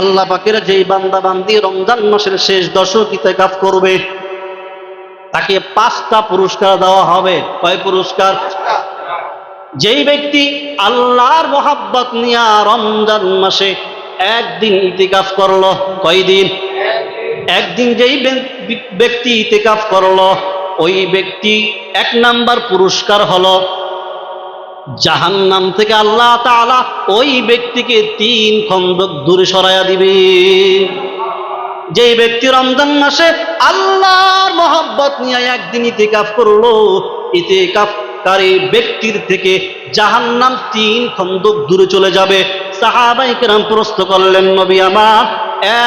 আল্লাহ পাকের যেই বান্দা বান্দি রমজান মাসের শেষ দশক ইতেকাফ করবে, তাকে পাঁচটা পুরস্কার দেওয়া হবে। কয় পুরস্কার? যেই ব্যক্তি আল্লাহর মোহাব্বত নিয়ে রমজান মাসে একদিন ইতিকাফ করল, কয়দিন? একদিন যেই ব্যক্তি ইতিকাফ করল, ওই ব্যক্তি এক নাম্বার পুরস্কার হলো জাহান্নাম থেকে আল্লাহ তাআলা ওই ব্যক্তিকে তিন খন্দক দূরে সরাইয়া দিবে। যেই ব্যক্তি রমজান মাসে আল্লাহর মহব্বত নিয়ে একদিন ইতে ইতিকাফ করল, ইতিকাফকারী ব্যক্তির থেকে জাহান্নাম তিন খন্দক দূরে চলে যাবে। সাহাবাই কেরাম প্রশ্ন করলেন, নবী আমার,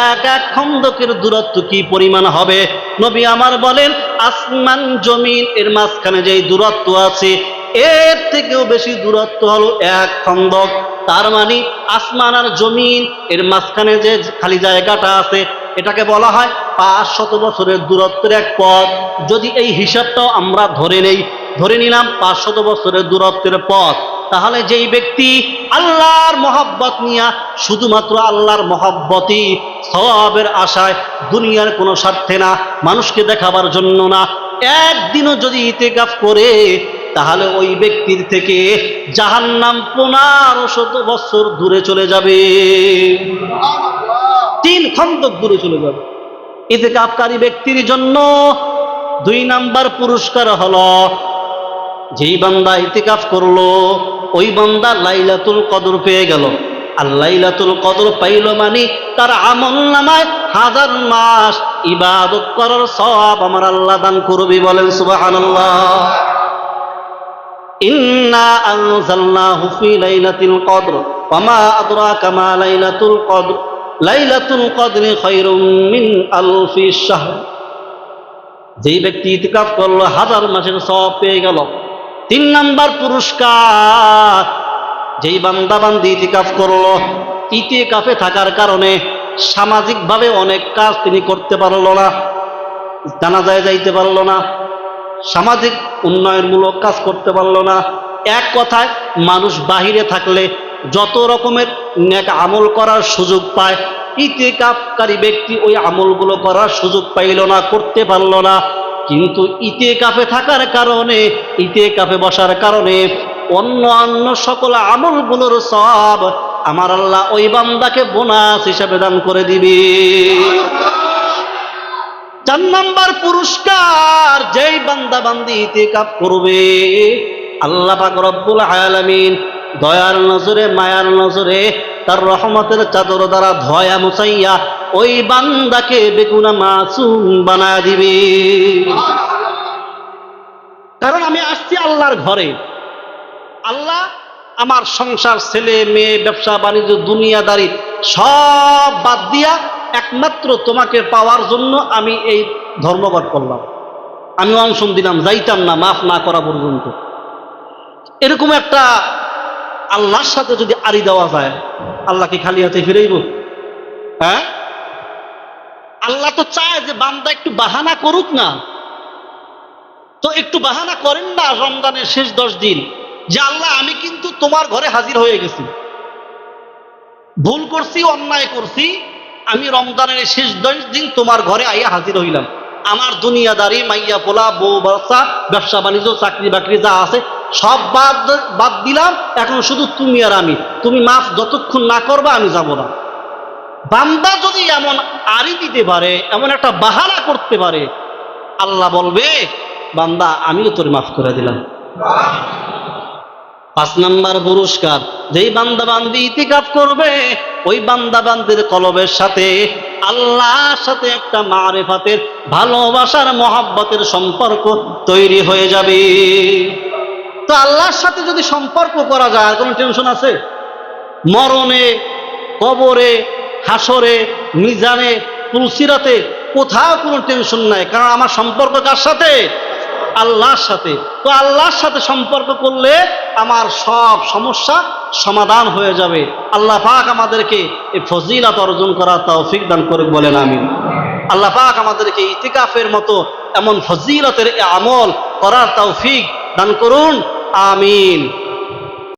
এক এক খন্দকের দূরত্ব কি পরিমাণ হবে? নবী আমার বলেন, আসমান জমিন এর মাঝখানে যেই দূরত্ব আছে এর থেকেও বেশি দূরত্ব হলো এক খন্দক। তার মানে আসমান আর জমিন, এর মাঝখানে যে খালি জায়গাটা আছে, এটাকে বলা হয় পাঁচ শত বছরের দূরত্বের এক পথ। যদি এই হিসাবটাও আমরা ধরে নেই, ধরে নিলাম পাঁচ শত বছরের দূরত্বের পথ। তাহলে যেই ব্যক্তি আল্লাহর মহব্বত নিয়া শুধুমাত্র আল্লাহর মহব্বতই সবের আশায় দুনিয়ার কোনো স্বার্থে না, মানুষকে দেখাবার জন্য না, একদিনও যদি ইতেকাফ করে তাহলে ওই ব্যক্তির থেকে জাহান্নাম পনেরো শত বছর দূরে চলে যাবে। তিন খন্দক দূরে চলে যাবে। এতে ইতেকাফকারী ব্যক্তির জন্য দুই নাম্বার পুরস্কার হলো, যেই বান্দা ইতিকাফ করল, ওই বান্দা লাইলাতুল কদর পেয়ে গেল। আর লাইলাতুল কদর পাইল মানে তার আমল নামায় হাজার মাস ইবাদত করার সব আমার আল্লাহ দান করবি বলেন, সুবহানাল্লাহ। ইন্না যেই ব্যক্তি ইতিকাফ করল, হাজার মাসের সব পেয়ে গেল। তিন নাম্বার পুরস্কার। যেই বান্দা বান্দি ইতিকাফ করল, ইতিকাফে থাকার কারণে সামাজিকভাবে অনেক কাজ তিনি করতে পারল না, জানাজায় যাইতে পারল না। সামাজিক উন্নয়নমূলক কাজ করতে পারল না। এক কথায়, মানুষ বাহিরে থাকলে যত রকমের নেক আমল করার সুযোগ পায়, ইতেকাফকারী ব্যক্তি ওই আমলগুলো করার সুযোগ পাইল না, করতে পারল না। কিন্তু ইতে কাপে থাকার কারণে ইতে কাপে বসার কারণে অন্য অন্য সকল আমলগুলোর সব আমার আল্লাহ ওই বান্দাকে বোনাস হিসাবে দান করে দিবে। চার নাম্বার পুরস্কার, যেই বান্দা বান্দি ইতিকাফ করবে, আল্লাহ পাক রব্বুল আলামিন দয়ার নজরে, মায়ার নজরে, তার রহমতের চাদর দ্বারা ধয়া মুসাইয়া ওই বান্দাকে বেগুনা মাসুম বানায় দিবে। কারণ আমি আসছি আল্লাহর ঘরে। আল্লাহ আমার সংসার, ছেলে, মেয়ে, ব্যবসা, বাণিজ্য, দুনিয়াদারি সব বাদ দিয়া একমাত্র তোমাকে পাওয়ার জন্য আমি এই ধর্মঘট করলাম। আমি অংশম দিলাম, যাইতাম না, মাফ না করা পর্যন্ত। এরকম একটা আল্লাহর সাথে যদি আড়ি দেওয়া যায় আল্লাহকে খালি হাতে ফিরেইব? হ্যাঁ? আল্লাহ তো চায় যে বান্দা একটু বাহানা করুক না। তো একটু বাহানা করেন না রমজানের শেষ দশ দিন, যে আল্লাহ, আমি কিন্তু তোমার ঘরে হাজির হয়ে গেছি। ভুল করছি, অন্যায় করছি আমি রমজানের শেষ দশ দিন তোমার ঘরে আইয়া হাজির হইলাম। আমার দুনিয়াদারি, মাইয়া পোলা, বউ, বাচ্চা, ব্যবসা, বাণিজ্য, চাকরি বাকরি যা আছে, সব বাদ বাদ দিলাম। এখন শুধু তুমি আর আমি। তুমি মাফ যতক্ষণ না করবা, আমি যাব না। বান্দা যদি এমন আড়ি দিতে পারে, এমন একটা বাহানা করতে পারে, আল্লাহ বলবে, বান্দা, আমিও তোর মাফ করে দিলাম। পাঁচ নাম্বার পুরস্কার, যেই বান্দা বান্দি ইতিকাফ করবে ওই বান্দা বান্দির কলবের সাথে আল্লাহর সাথে একটা মারেফাতের ভালোবাসার মহাব্বতের সম্পর্ক তৈরি হয়ে যাবে। তো আল্লাহর সাথে যদি সম্পর্ক করা যায়, কোনো টেনশন আছে? মরণে, কবরে, হাসরে, মিজানে, তুলসিরাতে কোথাও কোনো টেনশন নাই। কারণ আমার সম্পর্ক কার সাথে? আল্লাহর সাথে। তো আল্লাহর সাথে সম্পর্ক করলে আমার সব সমস্যা সমাধান হয়ে যাবে। আল্লাহ পাক আমাদেরকে এই ফজিলাত অর্জন করা তৌফিক দান করুক বলেন আমি আল্লাহ পাক আমাদেরকে ইতিকাফের মতো এমন ফজিলতের আমল করার তৌফিক দান করুন, আমিন।